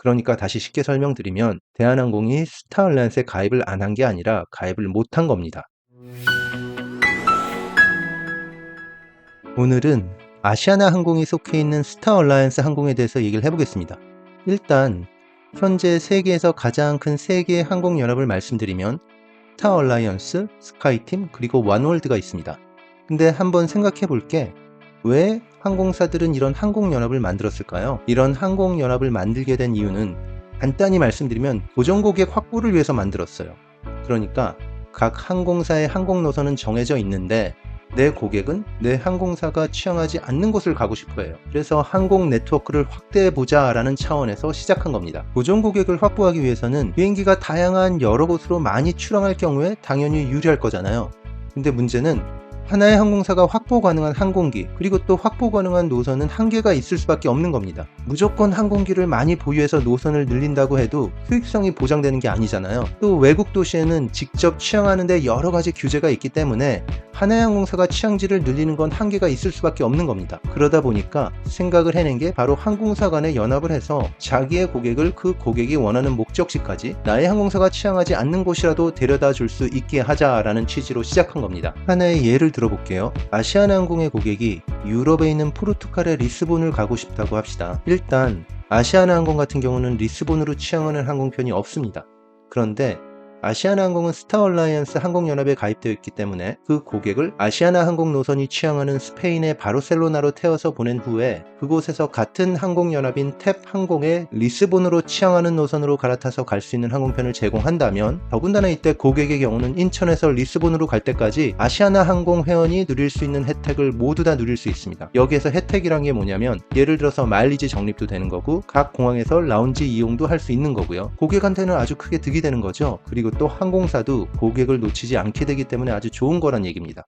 그러니까 다시 쉽게 설명드리면 대한항공이 스타얼라이언스에 가입을 안 한 게 아니라 가입을 못 한 겁니다. 오늘은 아시아나 항공이 속해 있는 스타얼라이언스 항공에 대해서 얘기를 해보겠습니다. 일단 현재 세계에서 가장 큰세 개의 항공연합을 말씀드리면 스타얼라이언스, 스카이팀, 그리고 완월드가 있습니다. 근데 한번 생각해 볼게 왜 항공사들은 이런 항공연합을 만들었을까요? 이런 항공연합을 만들게 된 이유는 간단히 말씀드리면 고정고객 확보를 위해서 만들었어요. 그러니까 각 항공사의 항공 노선은 정해져 있는데 내 고객은 내 항공사가 취향하지 않는 곳을 가고 싶어 해요. 그래서 항공 네트워크를 확대해 보자 라는 차원에서 시작한 겁니다. 고정 고객을 확보하기 위해서는 비행기가 다양한 여러 곳으로 많이 출항할 경우에 당연히 유리할 거잖아요. 근데 문제는 하나의 항공사가 확보 가능한 항공기 그리고 또 확보 가능한 노선은 한계가 있을 수밖에 없는 겁니다. 무조건 항공기를 많이 보유해서 노선을 늘린다고 해도 수익성이 보장되는 게 아니잖아요. 또 외국 도시에는 직접 취항하는데 여러 가지 규제가 있기 때문에 하나의 항공사가 취향지를 늘리는 건 한계가 있을 수밖에 없는 겁니다. 그러다 보니까 생각을 해낸 게 바로 항공사 간에 연합을 해서 자기의 고객을 그 고객이 원하는 목적지까지 나의 항공사가 취향하지 않는 곳이라도 데려다 줄 수 있게 하자라는 취지로 시작한 겁니다. 하나의 예를 들어 볼게요. 아시아나항공의 고객이 유럽에 있는 포르투갈의 리스본을 가고 싶다고 합시다. 일단 아시아나항공 같은 경우는 리스본으로 취향하는 항공편이 없습니다. 그런데 아시아나 항공은 스타얼라이언스 항공연합에 가입되어 있기 때문에 그 고객을 아시아나 항공 노선이 취향하는 스페인의 바르셀로나로 태워서 보낸 후에 그곳에서 같은 항공연합인 탭 항공의 리스본으로 취향하는 노선으로 갈아타서 갈 수 있는 항공편을 제공한다면 더군다나 이때 고객의 경우는 인천에서 리스본으로 갈 때까지 아시아나 항공 회원이 누릴 수 있는 혜택을 모두 다 누릴 수 있습니다. 여기에서 혜택이란 게 뭐냐면 예를 들어서 마일리지 적립도 되는 거고 각 공항에서 라운지 이용도 할 수 있는 거고요. 고객한테는 아주 크게 득이 되는 거죠. 그리고 또 항공사도 고객을 놓치지 않게 되기 때문에 아주 좋은 거란 얘기입니다.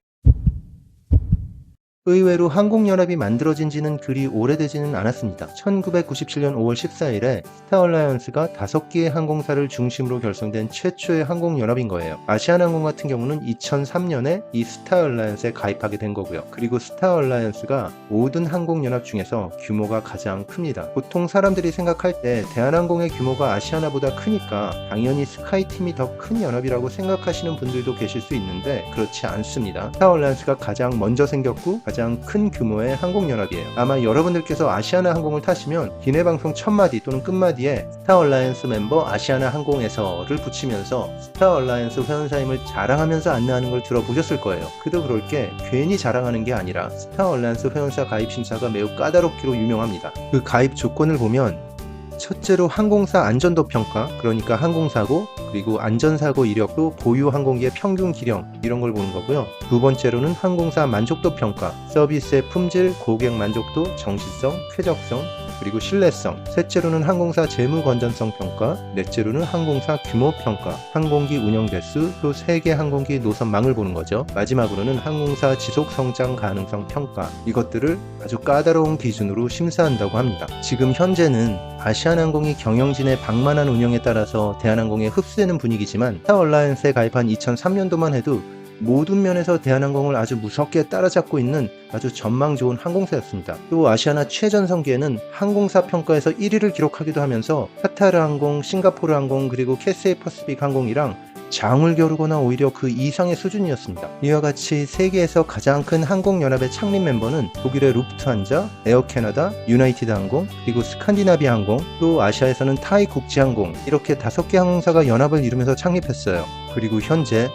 의외로 항공연합이 만들어진 지는 그리 오래되지는 않았습니다. 1997년 5월 14일에 스타얼라이언스가 5개의 항공사를 중심으로 결성된 최초의 항공연합인 거예요. 아시아나항공 같은 경우는 2003년에 이 스타얼라이언스에 가입하게 된 거고요. 그리고 스타얼라이언스가 모든 항공연합 중에서 규모가 가장 큽니다. 보통 사람들이 생각할 때 대한항공의 규모가 아시아나보다 크니까 당연히 스카이팀이 더 큰 연합이라고 생각하시는 분들도 계실 수 있는데 그렇지 않습니다. 스타얼라이언스가 가장 먼저 생겼고 가장 큰 규모의 항공연합이에요. 아마 여러분들께서 아시아나 항공을 타시면 기내 방송 첫마디 또는 끝마디에 스타 얼라이언스 멤버 아시아나 항공에서를 붙이면서 스타 얼라이언스 회원사임을 자랑하면서 안내하는 걸 들어보셨을 거예요. 그도 그럴 게 괜히 자랑하는 게 아니라 스타 얼라이언스 회원사 가입 심사가 매우 까다롭기로 유명합니다. 그 가입 조건을 보면 첫째로 항공사 안전도 평가, 그러니까 항공사고, 그리고 안전사고 이력도 보유 항공기의 평균 기령, 이런 걸 보는 거고요. 두 번째로는 항공사 만족도 평가, 서비스의 품질, 고객 만족도, 정시성, 쾌적성, 그리고 신뢰성, 셋째로는 항공사 재무 건전성 평가, 넷째로는 항공사 규모 평가, 항공기 운영 대수, 또 세계 항공기 노선망을 보는 거죠. 마지막으로는 항공사 지속 성장 가능성 평가, 이것들을 아주 까다로운 기준으로 심사한다고 합니다. 지금 현재는 아시아나항공이 경영진의 방만한 운영에 따라서 대한항공에 흡수되는 분위기지만 스타얼라이언스에 가입한 2003년도만 해도 모든 면에서 대한항공을 아주 무섭게 따라잡고 있는 아주 전망 좋은 항공사였습니다. 또 아시아나 최전성기에는 항공사 평가에서 1위를 기록하기도 하면서 카타르 항공, 싱가포르 항공, 그리고 캐세이 퍼시픽 항공이랑 장을 겨루거나 오히려 그 이상의 수준이었습니다. 이와 같이 세계에서 가장 큰 항공연합의 창립 멤버는 독일의 루프트한자, 에어 캐나다, 유나이티드 항공, 그리고 스칸디나비아 항공, 또 아시아에서는 타이 국제항공 이렇게 다섯 개 항공사가 연합을 이루면서 창립했어요. 그리고 현재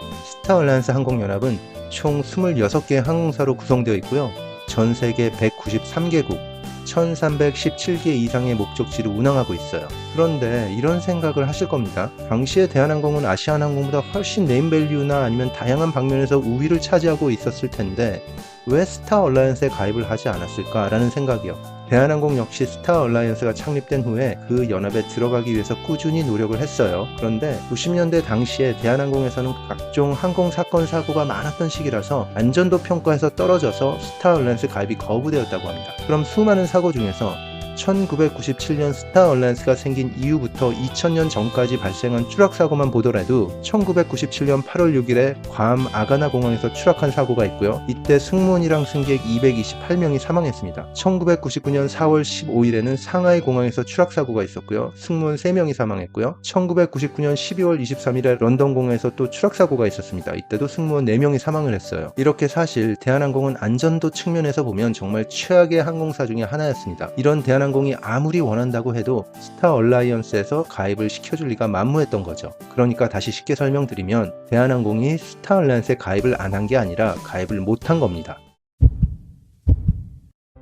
스타얼라이언스 항공연합은 총 26개의 항공사로 구성되어 있고요. 전 세계 193개국 1317개 이상의 목적지를 운항하고 있어요. 그런데 이런 생각을 하실 겁니다. 당시에 대한항공은 아시아나항공보다 훨씬 네임밸류나 아니면 다양한 방면에서 우위를 차지하고 있었을 텐데 왜 스타 얼라이언스에 가입을 하지 않았을까라는 생각이요. 대한항공 역시 스타 얼라이언스가 창립된 후에 그 연합에 들어가기 위해서 꾸준히 노력을 했어요. 그런데 90년대 당시에 대한항공에서는 각종 항공 사건 사고가 많았던 시기라서 안전도 평가에서 떨어져서 스타 얼라이언스 가입이 거부되었다고 합니다. 그럼 수많은 사고 중에서 1997년 스타 얼라이언스가 생긴 이후부터 2000년 전까지 발생한 추락 사고만 보더라도 1997년 8월 6일에 괌 아가나 공항에서 추락한 사고가 있고요. 이때 승무원이랑 승객 228명이 사망했습니다. 1999년 4월 15일에는 상하이 공항에서 추락 사고가 있었고요. 승무원 3명이 사망했고요. 1999년 12월 23일에 런던 공항에서 또 추락 사고가 있었습니다. 이때도 승무원 4명이 사망을 했어요. 이렇게 사실 대한항공은 안전도 측면에서 보면 정말 최악의 항공사 중에 하나였습니다. 이런 대한항공 이 아무리 원한다고 해도 스타 얼라이언스에서 가입을 시켜줄 리가 만무했던 거죠. 그러니까 다시 쉽게 설명드리면 대한항공이 스타 얼라이언스에 가입을 안 한 게 아니라 가입을 못한 겁니다.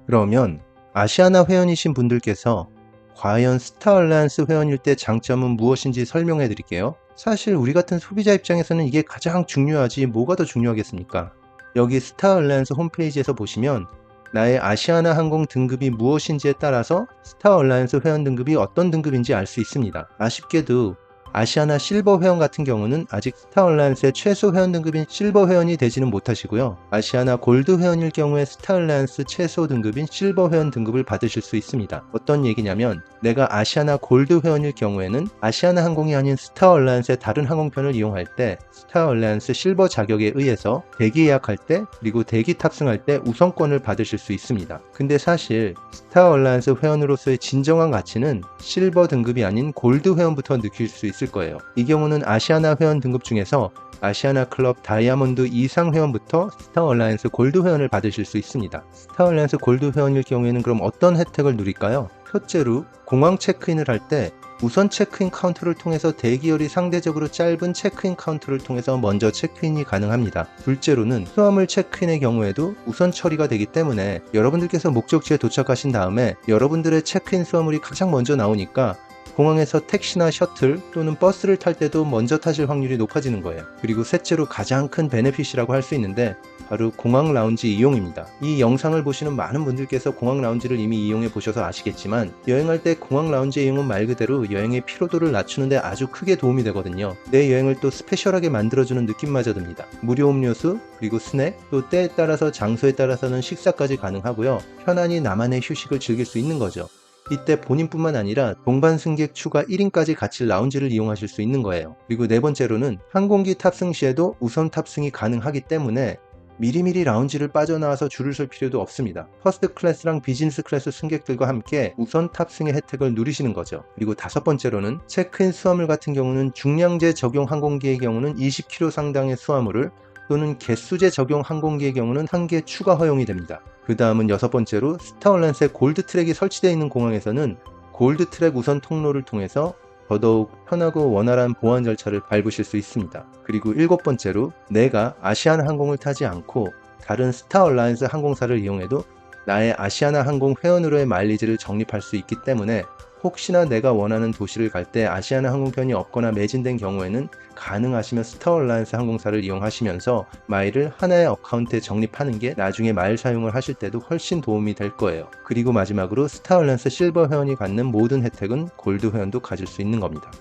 그러면 아시아나 회원이신 분들께서 과연 스타 얼라이언스 회원일 때 장점은 무엇인지 설명해 드릴게요. 사실 우리 같은 소비자 입장에서는 이게 가장 중요하지 뭐가 더 중요하겠습니까? 여기 스타 얼라이언스 홈페이지에서 보시면 나의 아시아나 항공 등급이 무엇인지에 따라서 스타 얼라이언스 회원 등급이 어떤 등급인지 알 수 있습니다. 아쉽게도 아시아나 실버 회원 같은 경우는 아직 스타 얼라이언스의 최소 회원 등급인 실버 회원이 되지는 못하시고요. 아시아나 골드 회원일 경우에 스타 얼라이언스 최소 등급인 실버 회원 등급을 받으실 수 있습니다. 어떤 얘기냐면 내가 아시아나 골드 회원일 경우에는 아시아나 항공이 아닌 스타 얼라이언스의 다른 항공편을 이용할 때 스타 얼라이언스 실버 자격에 의해서 대기 예약할 때 그리고 대기 탑승할 때 우선권을 받으실 수 있습니다. 근데 사실 스타 얼라이언스 회원으로서의 진정한 가치는 실버 등급이 아닌 골드 회원부터 느낄 수 있을 거예요. 이 경우는 아시아나 회원 등급 중에서 아시아나 클럽 다이아몬드 이상 회원부터 스타 얼라이언스 골드 회원을 받으실 수 있습니다. 스타 얼라이언스 골드 회원일 경우에는 그럼 어떤 혜택을 누릴까요? 첫째로 공항 체크인을 할 때 우선 체크인 카운터를 통해서 대기열이 상대적으로 짧은 체크인 카운터를 통해서 먼저 체크인이 가능합니다. 둘째로는 수화물 체크인의 경우에도 우선 처리가 되기 때문에 여러분들께서 목적지에 도착하신 다음에 여러분들의 체크인 수화물이 가장 먼저 나오니까 공항에서 택시나 셔틀 또는 버스를 탈 때도 먼저 타실 확률이 높아지는 거예요. 그리고 셋째로 가장 큰 베네핏이라고 할 수 있는데 바로 공항 라운지 이용입니다. 이 영상을 보시는 많은 분들께서 공항 라운지를 이미 이용해 보셔서 아시겠지만 여행할 때 공항 라운지 이용은 말 그대로 여행의 피로도를 낮추는데 아주 크게 도움이 되거든요. 내 여행을 또 스페셜하게 만들어주는 느낌마저 듭니다. 무료 음료수 그리고 스낵 또 때에 따라서 장소에 따라서는 식사까지 가능하고요. 편안히 나만의 휴식을 즐길 수 있는 거죠. 이때 본인뿐만 아니라 동반 승객 추가 1인까지 같이 라운지를 이용하실 수 있는 거예요. 그리고 네 번째로는 항공기 탑승 시에도 우선 탑승이 가능하기 때문에 미리미리 라운지를 빠져나와서 줄을 설 필요도 없습니다. 퍼스트 클래스랑 비즈니스 클래스 승객들과 함께 우선 탑승의 혜택을 누리시는 거죠. 그리고 다섯 번째로는 체크인 수화물 같은 경우는 중량제 적용 항공기의 경우는 20kg 상당의 수화물을 또는 개수제 적용 항공기의 경우는 한 개 추가 허용이 됩니다. 그 다음은 여섯 번째로 스타얼란스의 골드 트랙이 설치되어 있는 공항에서는 골드 트랙 우선 통로를 통해서 더더욱 편하고 원활한 보안 절차를 밟으실 수 있습니다. 그리고 일곱 번째로 내가 아시아나 항공을 타지 않고 다른 스타 얼라이언스 항공사를 이용해도 나의 아시아나 항공 회원으로의 마일리지를 적립할 수 있기 때문에 혹시나 내가 원하는 도시를 갈 때 아시아나 항공편이 없거나 매진된 경우에는 가능하시면 스타 얼라이언스 항공사를 이용하시면서 마일을 하나의 어카운트에 적립하는 게 나중에 마일 사용을 하실 때도 훨씬 도움이 될 거예요. 그리고 마지막으로 스타 얼라이언스 실버 회원이 갖는 모든 혜택은 골드 회원도 가질 수 있는 겁니다.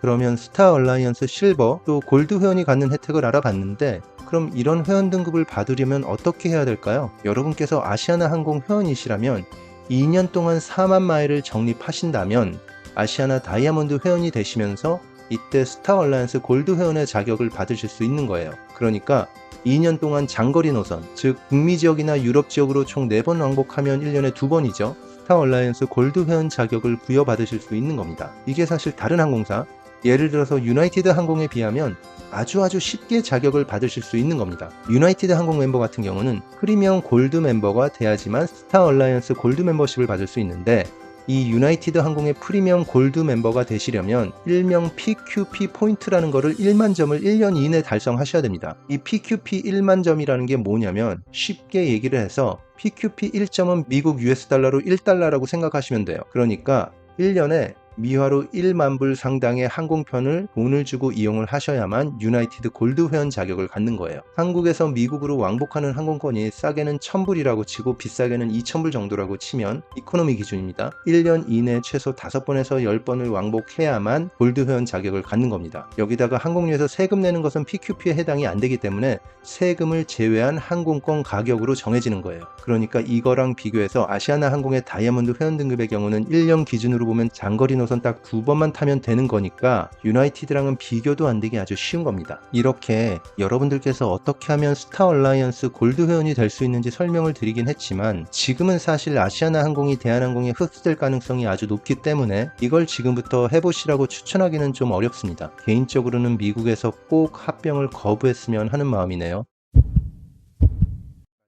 그러면 스타 얼라이언스 실버 또 골드 회원이 갖는 혜택을 알아봤는데 그럼 이런 회원 등급을 받으려면 어떻게 해야 될까요? 여러분께서 아시아나 항공 회원이시라면 2년 동안 4만 마일을 적립하신다면 아시아나 다이아몬드 회원이 되시면서 이때 스타 얼라이언스 골드 회원의 자격을 받으실 수 있는 거예요. 그러니까 2년 동안 장거리 노선, 즉 북미 지역이나 유럽 지역으로 총 4번 왕복하면 1년에 2번이죠. 스타 얼라이언스 골드 회원 자격을 부여받으실 수 있는 겁니다. 이게 사실 다른 항공사, 예를 들어서 유나이티드 항공에 비하면 아주 아주 쉽게 자격을 받으실 수 있는 겁니다. 유나이티드 항공 멤버 같은 경우는 프리미엄 골드 멤버가 돼야지만 스타 얼라이언스 골드 멤버십을 받을 수 있는데 이 유나이티드 항공의 프리미엄 골드 멤버가 되시려면 일명 PQP 포인트라는 거를 1만 점을 1년 이내에 달성하셔야 됩니다. 이 PQP 1만 점이라는 게 뭐냐면 쉽게 얘기를 해서 PQP 1점은 미국 US 달러로 1달러라고 생각하시면 돼요. 그러니까 1년에 미화로 1만 불 상당의 항공편을 돈을 주고 이용을 하셔야만 유나이티드 골드 회원 자격을 갖는 거예요. 한국에서 미국으로 왕복하는 항공권이 싸게는 1000불이라고 치고 비싸게는 2000불 정도라고 치면 이코노미 기준입니다. 1년 이내 최소 5번에서 10번을 왕복해야만 골드 회원 자격을 갖는 겁니다. 여기다가 항공료에서 세금 내는 것은 PQP에 해당이 안 되기 때문에 세금을 제외한 항공권 가격으로 정해지는 거예요. 그러니까 이거랑 비교해서 아시아나 항공의 다이아몬드 회원 등급의 경우는 1년 기준으로 보면 장거리 노선 딱 두 번만 타면 되는 거니까 유나이티드랑은 비교도 안 되기 아주 쉬운 겁니다. 이렇게 여러분들께서 어떻게 하면 스타 얼라이언스 골드 회원이 될 수 있는지 설명을 드리긴 했지만 지금은 사실 아시아나 항공이 대한항공에 흡수될 가능성이 아주 높기 때문에 이걸 지금부터 해보시라고 추천하기는 좀 어렵습니다. 개인적으로는 미국에서 꼭 합병을 거부했으면 하는 마음이네요.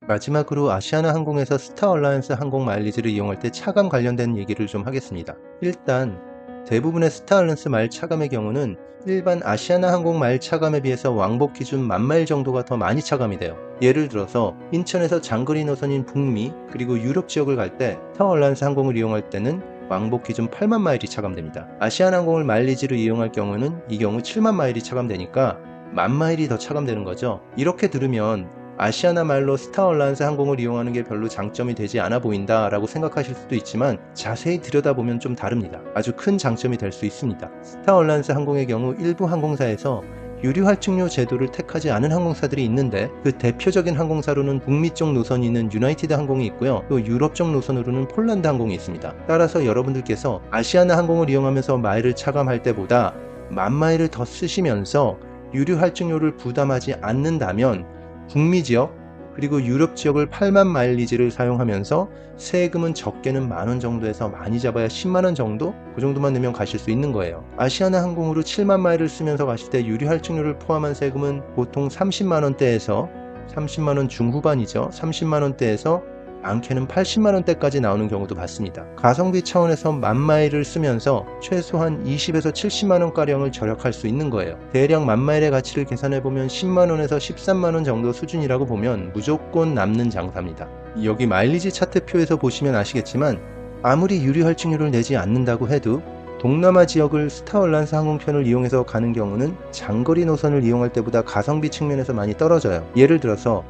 마지막으로 아시아나 항공에서 스타 얼라이언스 항공 마일리지를 이용할 때 차감 관련된 얘기를 좀 하겠습니다. 일단 대부분의 스타 얼라이언스 마일 차감의 경우는 일반 아시아나 항공 마일 차감에 비해서 왕복 기준 만 마일 정도가 더 많이 차감이 돼요. 예를 들어서 인천에서 장거리 노선인 북미 그리고 유럽 지역을 갈 때 스타 얼라이언스 항공을 이용할 때는 왕복 기준 8만 마일이 차감됩니다. 아시아나 항공을 마일리지로 이용할 경우는 이 경우 7만 마일이 차감되니까 만 마일이 더 차감되는 거죠. 이렇게 들으면 아시아나 말로 스타 얼라이언스 항공을 이용하는 게 별로 장점이 되지 않아 보인다 라고 생각하실 수도 있지만 자세히 들여다보면 좀 다릅니다. 아주 큰 장점이 될 수 있습니다. 스타 얼라이언스 항공의 경우 일부 항공사에서 유류 할증료 제도를 택하지 않은 항공사들이 있는데 그 대표적인 항공사로는 북미 쪽 노선이 있는 유나이티드 항공이 있고요. 또 유럽 쪽 노선으로는 폴란드 항공이 있습니다. 따라서 여러분들께서 아시아나 항공을 이용하면서 마일을 차감할 때보다 만 마일을 더 쓰시면서 유류 할증료를 부담하지 않는다면 북미 지역 그리고 유럽 지역을 8만 마일리지를 사용하면서 세금은 적게는 만 원 정도에서 많이 잡아야 10만 원 정도? 그 정도만 내면 가실 수 있는 거예요. 아시아나 항공으로 7만 마일을 쓰면서 가실 때 유류 할증료를 포함한 세금은 보통 30만 원대에서 30만 원 중후반이죠. 30만 원대에서 많게는 80만 원대까지 나오는 경우도 봤습니다. 가성비 차원에서 만 마일을 쓰면서 최소한 20에서 70만 원가량을 절약할 수 있는 거예요. 대략 만 마일의 가치를 계산해 보면 10만 원에서 13만 원 정도 수준이라고 보면 무조건 남는 장사입니다. 여기 마일리지 차트표에서 보시면 아시겠지만 아무리 유류 할증료를 내지 않는다고 해도 동남아 지역을 스타 얼란스 항공편을 이용해서 가는 경우는 장거리 노선을 이용할 때보다 가성비 측면에서 많이 떨어져요. 예를 들어서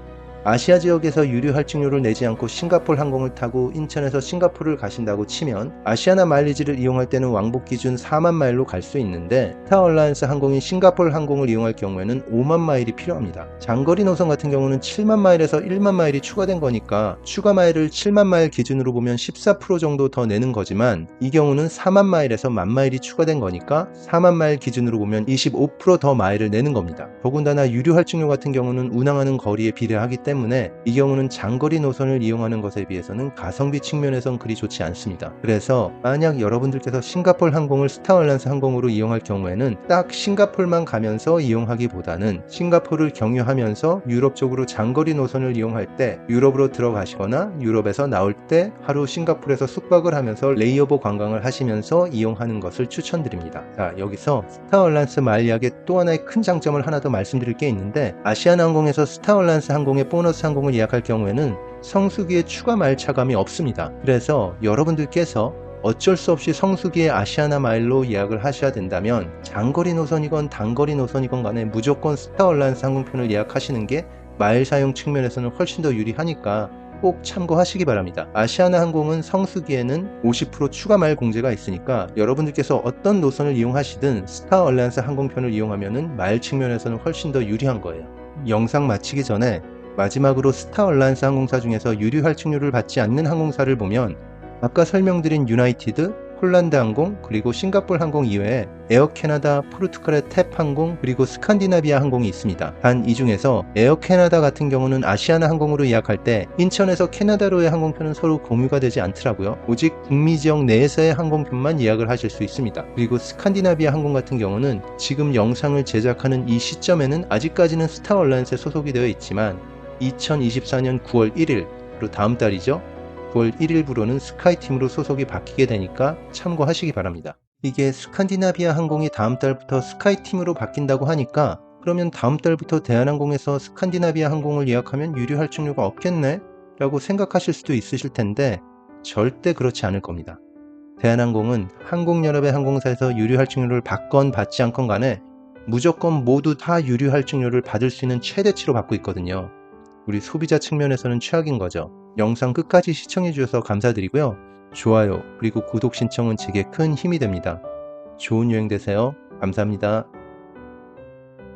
아시아 지역에서 유류 할증료를 내지 않고 싱가폴 항공을 타고 인천에서 싱가포르를 가신다고 치면 아시아나 마일리지를 이용할 때는 왕복 기준 4만 마일로 갈 수 있는데 스타 얼라이언스 항공인 싱가폴 항공을 이용할 경우에는 5만 마일이 필요합니다. 장거리 노선 같은 경우는 7만 마일에서 1만 마일이 추가된 거니까 추가 마일을 7만 마일 기준으로 보면 14% 정도 더 내는 거지만 이 경우는 4만 마일에서 만 마일이 추가된 거니까 4만 마일 기준으로 보면 25%더 마일을 내는 겁니다. 더군다나 유류 할증료 같은 경우는 운항하는 거리에 비례하기 때문에 이 경우는 장거리 노선을 이용하는 것에 비해서는 가성비 측면에선 그리 좋지 않습니다. 그래서 만약 여러분들께서 싱가폴 항공을 스타 얼란스 항공으로 이용할 경우에는 딱 싱가폴만 가면서 이용하기보다는 싱가폴을 경유하면서 유럽 쪽으로 장거리 노선을 이용할 때 유럽으로 들어가시거나 유럽에서 나올 때 하루 싱가폴에서 숙박을 하면서 레이오버 관광을 하시면서 이용하는 것을 추천드립니다. 자 여기서 스타 얼란스 마일리학의 또 하나의 큰 장점을 하나 더 말씀드릴 게 있는데 아시아나항공에서 스타 얼란스 항공의 보너스 항공을 예약할 경우에는 성수기에 추가 마일 차감이 없습니다. 그래서 여러분들께서 어쩔 수 없이 성수기에 아시아나 마일로 예약을 하셔야 된다면 장거리 노선이건 단거리 노선이건 간에 무조건 스타 얼라이언스 항공편을 예약하시는 게 마일 사용 측면에서는 훨씬 더 유리하니까 꼭 참고하시기 바랍니다. 아시아나 항공은 성수기에는 50% 추가 마일 공제가 있으니까 여러분들께서 어떤 노선을 이용하시든 스타 얼라이언스 항공편을 이용하면 마일 측면에서는 훨씬 더 유리한 거예요. 영상 마치기 전에 마지막으로 스타 얼라이언스 항공사 중에서 유류 할증료를 받지 않는 항공사를 보면 아까 설명드린 유나이티드, 폴란드 항공, 그리고 싱가폴 항공 이외에 에어 캐나다, 포르투갈의 탭 항공, 그리고 스칸디나비아 항공이 있습니다. 단 이 중에서 에어 캐나다 같은 경우는 아시아나 항공으로 예약할 때 인천에서 캐나다로의 항공편은 서로 공유가 되지 않더라고요. 오직 북미 지역 내에서의 항공편만 예약을 하실 수 있습니다. 그리고 스칸디나비아 항공 같은 경우는 지금 영상을 제작하는 이 시점에는 아직까지는 스타 얼라이언스에 소속이 되어 있지만 2024년 9월 1일, 그리고 다음 달이죠. 9월 1일부로는 스카이팀으로 소속이 바뀌게 되니까 참고하시기 바랍니다. 이게 스칸디나비아 항공이 다음 달부터 스카이팀으로 바뀐다고 하니까 그러면 다음 달부터 대한항공에서 스칸디나비아 항공을 예약하면 유료 할증료가 없겠네? 라고 생각하실 수도 있으실 텐데 절대 그렇지 않을 겁니다. 대한항공은 항공연합의 항공사에서 유료 할증료를 받건 받지 않건 간에 무조건 모두 다 유료 할증료를 받을 수 있는 최대치로 받고 있거든요. 우리 소비자 측면에서는 최악인 거죠. 영상 끝까지 시청해 주셔서 감사드리고요. 좋아요 그리고 구독 신청은 제게 큰 힘이 됩니다. 좋은 여행 되세요. 감사합니다.